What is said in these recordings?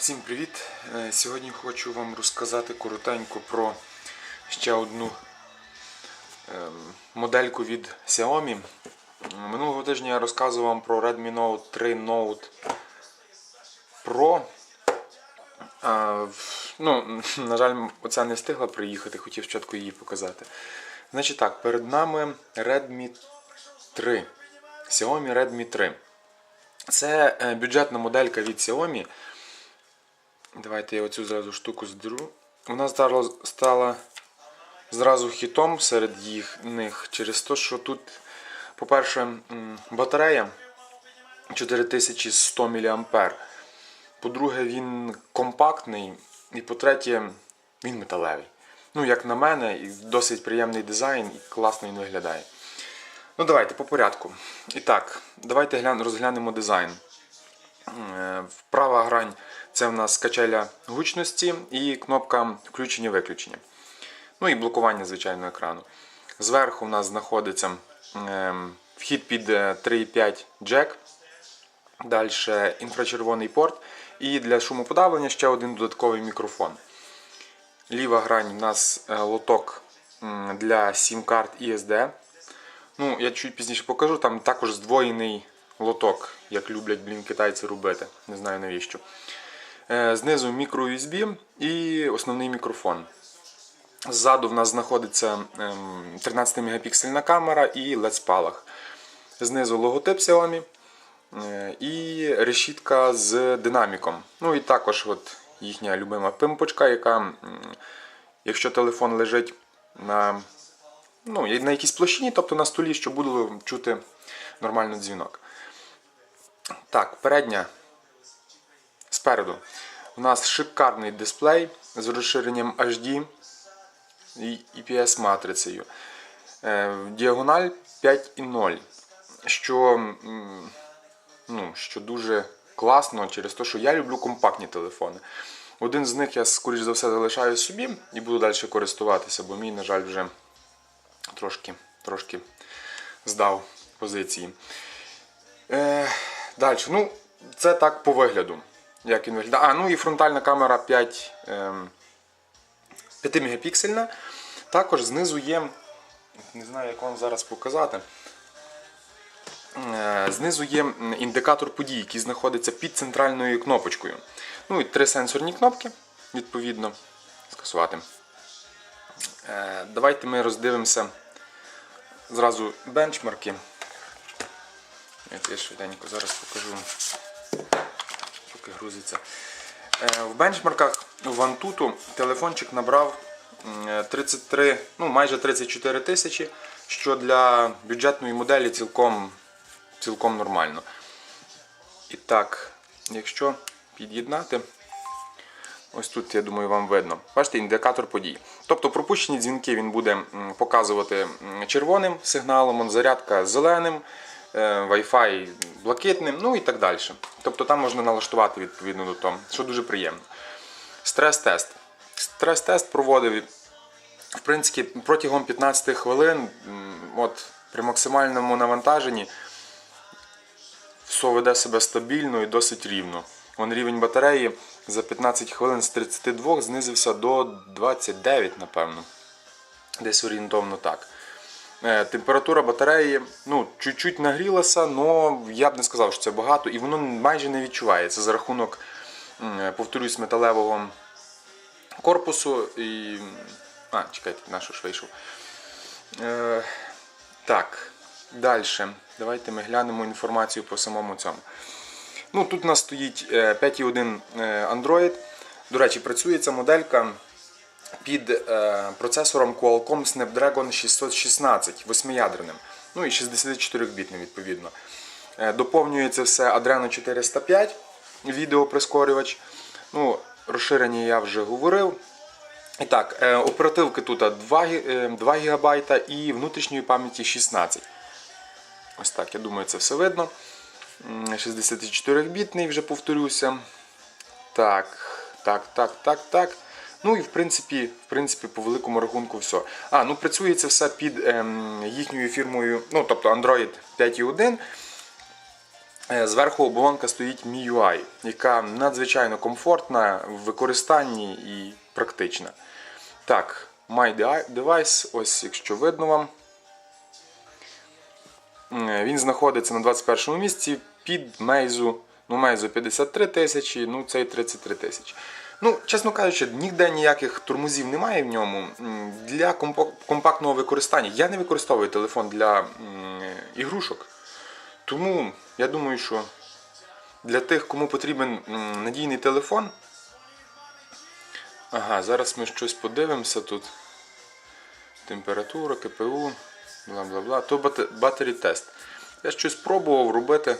Всім привіт! Е, Сьогодні хочу вам розказати коротенько про ще одну ем, модельку від Xiaomi. Минулого тижня я розказував вам про Redmi Note 3 Note Pro. Ну, на жаль, оця не встигла приїхати, хотів спочатку її показати. Значить так, перед нами Redmi 3. Xiaomi Redmi 3. Це е, бюджетна моделька від Xiaomi. Давайте я оцю зразу штуку здеру. Вона стала, стала зразу хітом серед їх них через те, що тут, по-перше, батарея 4100 мА. По-друге, він компактний. І по-третє, він металевий. Ну, як на мене, і досить приємний дизайн і класно він виглядає. Ну, давайте по порядку. І так, давайте розглянемо дизайн. Е, Права грань це в нас качеля гучності і кнопка включення-виключення. Ну і блокування, звичайно, екрану. Зверху в нас знаходиться ем, вхід під е, 3.5 джек. Далі інфрачервоний порт. І для шумоподавлення ще один додатковий мікрофон. Ліва грань у нас е, лоток для SIM-карт і SD. Ну, я чуть пізніше покажу, там також здвоєний лоток, як люблять блін, китайці робити. Не знаю навіщо. Е, Знизу мікро USB і основний мікрофон. Ззаду в нас знаходиться ем, 13 мегапіксельна камера і LED спалах. Знизу логотип Xiaomi е, і решітка з динаміком. Ну і також от їхня любима пимпочка, яка, якщо телефон лежить на ну, на якійсь площині, тобто на столі, щоб було чути нормально дзвінок. Так, передня спереду. У нас шикарний дисплей з розширенням HD і IPS матрицею. Е, Діагональ 5,0, що, ну, що дуже класно через те, що я люблю компактні телефони. Один з них я, скоріш за все, залишаю собі і буду далі користуватися, бо мій, на жаль, вже трошки, трошки здав позиції. Е, далі, ну, це так по вигляду. Як він виглядає. А, ну і фронтальна камера 5, ем, 5 мегапіксельна. Також знизу є, не знаю, як вам зараз показати. Е, Знизу є індикатор подій, який знаходиться під центральною кнопочкою. Ну і три сенсорні кнопки, відповідно, скасувати. Е, Давайте ми роздивимося зразу бенчмарки. Я швиденько зараз покажу, поки грузиться. Е, В бенчмарках в Antutu телефончик набрав 33, ну майже 34 тисячі, що для бюджетної моделі цілком, цілком нормально. І так, якщо під'єднати. Ось тут, я думаю, вам видно. Бачите, індикатор подій. Тобто пропущені дзвінки він буде показувати червоним сигналом, зарядка зеленим, е, Wi-Fi блакитним, ну і так далі. Тобто там можна налаштувати відповідно до того, що дуже приємно. Стрес-тест. Стрес-тест проводив в принципі протягом 15 хвилин, от, при максимальному навантаженні все веде себе стабільно і досить рівно. Вон рівень батареї за 15 хвилин з 32 знизився до 29, напевно. Десь орієнтовно так. Е, Температура батареї ну, чуть-чуть нагрілася, але я б не сказав, що це багато, і воно майже не відчувається за рахунок, повторюсь, металевого корпусу. І... А, чекайте, на що ж вийшов. Е, так, далі. Давайте ми глянемо інформацію по самому цьому. Ну, Тут у нас стоїть е, 5.1 е, Android. До речі, працює ця моделька під е, процесором Qualcomm Snapdragon 616 восьмиядерним. Ну і 64-бітним відповідно. Е, Доповнюється все Adreno 405 відеоприскорювач. Ну, Розширення я вже говорив. І так, е, оперативки тут 2, е, 2 ГБ і внутрішньої пам'яті 16. Ось так, я думаю, це все видно. 64-бітний, вже повторюся. Так, так, так, так, так. Ну і в принципі, в принципі, по великому рахунку все. А, ну працює це все під ем, їхньою фірмою, ну тобто Android 5.1. Е, Зверху оболонка стоїть MIUI, яка надзвичайно комфортна в використанні і практична. Так, My Device, ось якщо видно вам. Е, Він знаходиться на 21 місці під Meizu. Ну, Meizu 53 тисячі, ну цей 33 тисячі. Ну, чесно кажучи, ніде ніяких тормозів немає в ньому. Для компактного використання. Я не використовую телефон для ігрушок. Тому я думаю, що для тих, кому потрібен надійний телефон. Ага, зараз ми щось подивимося тут. Температура, КПУ, бла бла бла. То бате- батарі тест. Я щось пробував робити.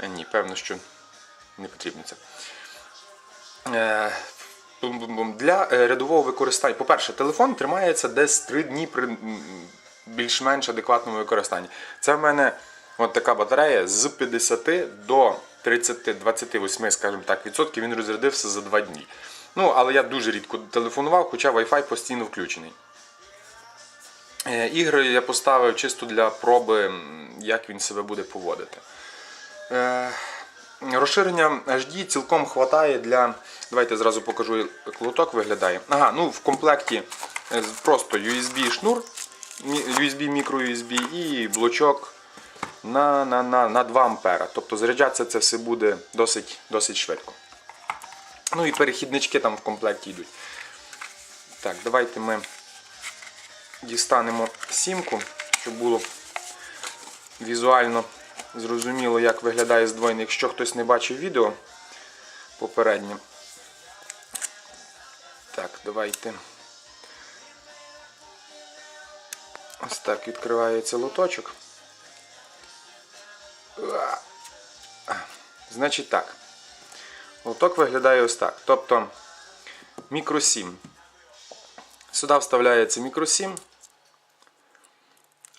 Е, Ні, певно, що не потрібно це. Е. Для е, рядового використання. По-перше, телефон тримається десь 3 дні при більш-менш адекватному використанні. Це в мене от така батарея з 50 до 30-28, скажімо так, відсотків він розрядився за 2 дні. Ну, але я дуже рідко телефонував, хоча Wi-Fi постійно включений. Е, Ігри я поставив чисто для проби, як він себе буде поводити. Розширення HD цілком хватає для. Давайте зразу покажу, як лоток виглядає. Ага, ну в комплекті е, просто USB шнур, USB, мікро-USB і блочок на, на, на, на 2 ампера. Тобто заряджатися це все буде досить, досить швидко. Ну і перехіднички там в комплекті йдуть. Так, давайте ми дістанемо сімку, щоб було візуально зрозуміло, як виглядає здвоєний, якщо хтось не бачив відео попереднє. Так, давайте. Ось так відкривається лоточок. Значить так. Лоток виглядає ось так. Тобто мікро 7. Сюди вставляється мікро 7.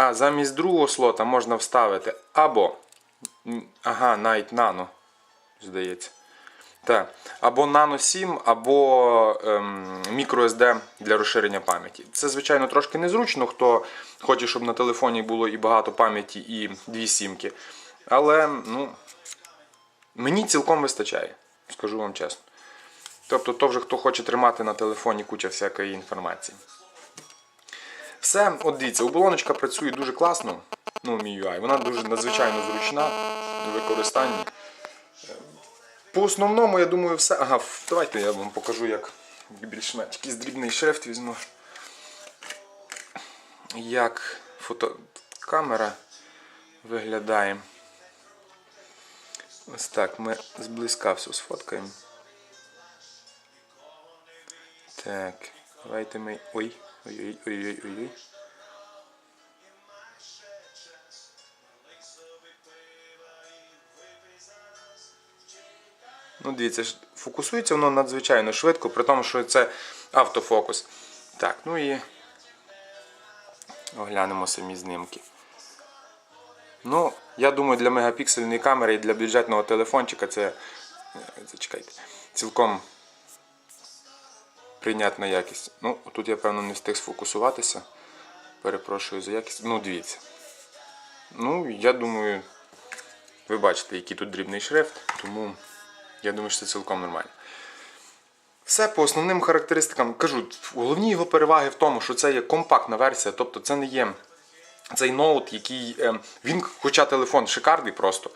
А замість другого слота можна вставити або. Ага, навіть нано, здається. Так. Або Nano 7, або ем, microSD для розширення пам'яті. Це, звичайно, трошки незручно, хто хоче, щоб на телефоні було і багато пам'яті, і дві сімки. Але ну, мені цілком вистачає, скажу вам чесно. Тобто, то вже хто хоче тримати на телефоні куча всякої інформації. Все, от дивіться, оболоночка працює дуже класно. Ну, MIUI. Вона дуже надзвичайно зручна до використання. По основному, я думаю, все. Ага, давайте я вам покажу, як більш-менш якийсь дрібний шрифт візьму. Як фотокамера виглядає. Ось так, ми зблизька все сфоткаємо. Так, давайте ми. Ой, ой-ой-ой-ой-ой. Ну, дивіться, фокусується воно надзвичайно швидко, при тому, що це автофокус. Так, ну і оглянемо самі знімки. Ну, я думаю, для мегапіксельної камери і для бюджетного телефончика це. е, Зачекайте. Цілком прийнятна якість. Ну, тут я, певно, не встиг сфокусуватися. Перепрошую за якість. Ну, дивіться. Ну, я думаю, ви бачите, який тут дрібний шрифт, тому я думаю, що це цілком нормально. Все по основним характеристикам кажу, головні його переваги в тому, що це є компактна версія, тобто це не є цей ноут, який. е, Він, хоча телефон шикарний просто.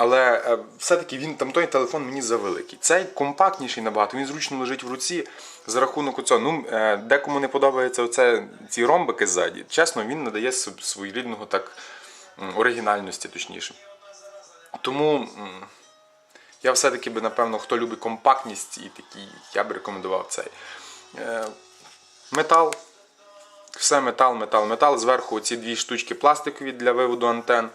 Але е, все-таки він там той телефон мені завеликий. Цей компактніший набагато, він зручно лежить в руці за рахунок оцього. Ну, е, декому не подобається оце, ці ромбики ззаді. Чесно, він надає своєрідного так оригінальності, точніше. Тому я все-таки би, напевно, хто любить компактність і такий, я б рекомендував цей. Е, Метал. Все метал, метал, метал. Зверху ці дві штучки пластикові для виводу антен.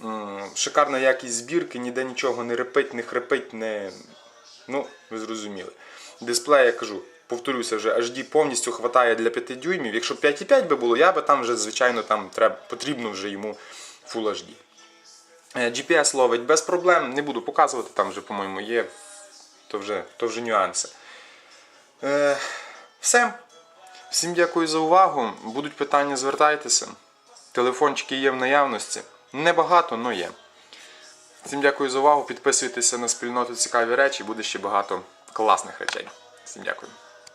М, Шикарна якість збірки, ніде нічого не репить, не хрипить, не. Ну, ви зрозуміли. Дисплей, я кажу, повторюся вже, HD повністю хватає для 5 дюймів. Якщо 5,5 би було, я би там вже, звичайно, там треба, потрібно вже йому Full HD. Е, GPS ловить без проблем, не буду показувати, там вже, по-моєму, є. То вже, то вже нюанси. Е, все. Всім дякую за увагу. Будуть питання, звертайтеся. Телефончики є в наявності. Небагато, але є. Всім дякую за увагу. Підписуйтеся на спільноту цікаві речі, буде ще багато класних речей. Всім дякую.